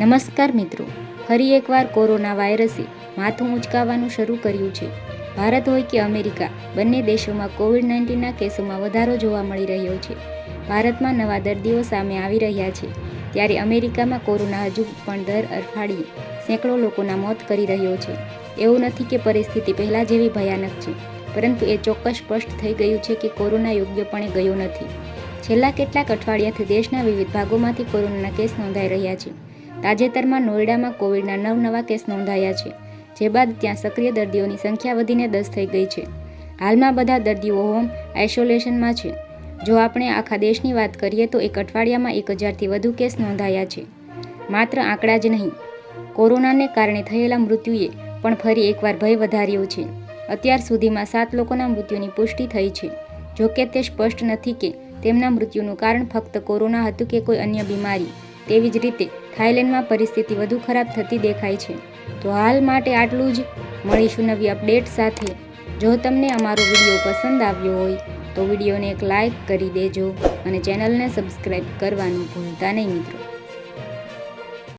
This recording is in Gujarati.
નમસ્કાર મિત્રો, ફરી એકવાર કોરોના વાયરસે માથું ઉંચકાવાનું શરૂ કર્યું છે. ભારત હોય કે અમેરિકા, બંને દેશોમાં કોવિડ નાઇન્ટીનના કેસોમાં વધારો જોવા મળી રહ્યો છે. ભારતમાં નવા દર્દીઓ સામે આવી રહ્યા છે. ત્યારે અમેરિકામાં કોરોના હજુ પણ દર અઠવાડિયે સેંકડો લોકોના મોત કરી રહ્યો છે. એવું નથી કે પરિસ્થિતિ પહેલાં જેવી ભયાનક છે, પરંતુ એ ચોક્કસ સ્પષ્ટ થઈ ગયું છે કે કોરોના યોગ્યપણે ગયો નથી. છેલ્લા કેટલાક અઠવાડિયાથી દેશના વિવિધ ભાગોમાંથી કોરોનાના કેસ નોંધાઈ રહ્યા છે. તાજેતરમાં નોઈડામાં કોવિડના નવ નવા કેસ નોંધાયા છે, જે બાદ ત્યાં સક્રિય દર્દીઓની સંખ્યા વધીને દસ થઈ ગઈ છે. હાલમાં બધા દર્દીઓ હોમ આઇસોલેશનમાં છે. જો આપણે આખા દેશની વાત કરીએ તો એક અઠવાડિયામાં એક હજારથી વધુ કેસ નોંધાયા છે. માત્ર આંકડા જ નહીં, કોરોનાને કારણે થયેલા મૃત્યુએ પણ ફરી એકવાર ભય વધાર્યો છે. અત્યાર સુધીમાં સાત લોકોના મૃત્યુની પુષ્ટિ થઈ છે. જોકે તે સ્પષ્ટ નથી કે તેમના મૃત્યુનું કારણ ફક્ત કોરોના હતું કે કોઈ અન્ય બીમારી તેવી જ રીતે થાઇલેન્ડમાં પરિસ્થિતિ વધુ ખરાબ થતી દેખાય છે. તો હાલ માટે આટલું જ. મળીશું નવી અપડેટ સાથે. જો તમને અમારો વીડિયો પસંદ આવ્યો હોય, તો વિડીયોને એક લાઇક કરી દેજો અને ચેનલને સબસ્ક્રાઈબ કરવાનું ભૂલતા નહીં મિત્રો.